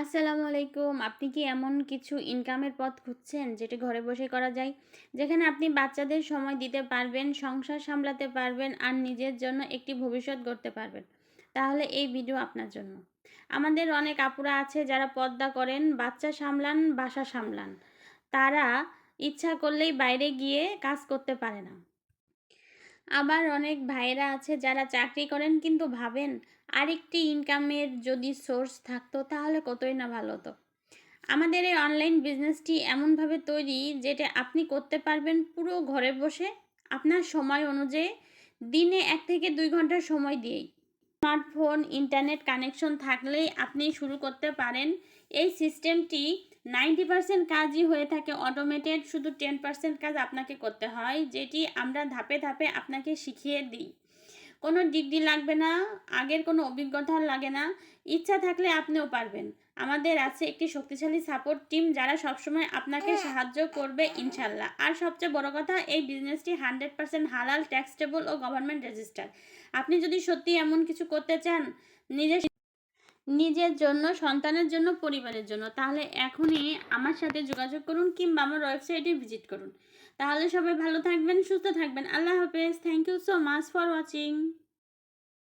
আসসালামু আলাইকুম। আপনি কি এমন কিছু ইনকামের পথ খুঁজছেন যেটি ঘরে বসে করা যায়? যেখানে আপনি বাচ্চাদের সময় দিতে পারবেন, সংসার সামলাতে পারবেন আর নিজের জন্য একটি ভবিষ্যৎ গড়তে পারবেন। তাহলে এই ভিডিও আপনার জন্য। আমাদের অনেক আপুরা আছে যারা পর্দা করেন, বাচ্চা সামলান, বাসা সামলান। তারা ইচ্ছা করলেই বাইরে গিয়ে কাজ করতে পারে না। আবার অনেক ভাইয়েরা আছে যারা চাকরি করেন কিন্তু ভাবেন আরেকটি ইনকামের যদি সোর্স থাকতো তাহলে কতই না ভালো হতো। আমাদের এই অনলাইন বিজনেসটি এমনভাবে তৈরি যেটা আপনি করতে পারবেন পুরো ঘরে বসে আপনার সময় অনুযায়ী দিনে এক থেকে দুই ঘণ্টা সময় দিয়েই। স্মার্টফোন, ইন্টারনেট কানেকশন থাকলেই আপনি শুরু করতে পারেন। এই সিস্টেমটি নাইনটি পার্সেন্ট কাজই হয়ে থাকে অটোমেটেড শুধু টেন পার্সেন্ট কাজ আপনাকে করতে হয়, যেটি আমরা ধাপে ধাপে আপনাকে শিখিয়ে দিই। কোনো ডিগ্রি লাগবে না, আগের কোনো অভিজ্ঞতা লাগে না, ইচ্ছা থাকলে আপনিও পারবেন। আমাদের আছে একটি শক্তিশালী সাপোর্ট টিম যারা সবসময় আপনাকে সাহায্য করবে ইনশাল্লাহ আর সবচেয়ে বড় কথা, এই বিজনেসটি হান্ড্রেড পার্সেন্ট হালাল ট্যাক্সটেবল ও গভর্নমেন্ট রেজিস্টার আপনি যদি সত্যি এমন কিছু করতে চান, নিজের নিজের জন্য, সন্তানের জন্য, পরিবারের জন্য। তাহলে এখনই আমার সাথে যোগাযোগ করুন কিংবা আমার ওয়েবসাইটে ভিজিট করুন। তাহলে সবাই ভালো থাকবেন, সুস্থ থাকবেন। আল্লাহ হাফেজ। Thank you so much for watching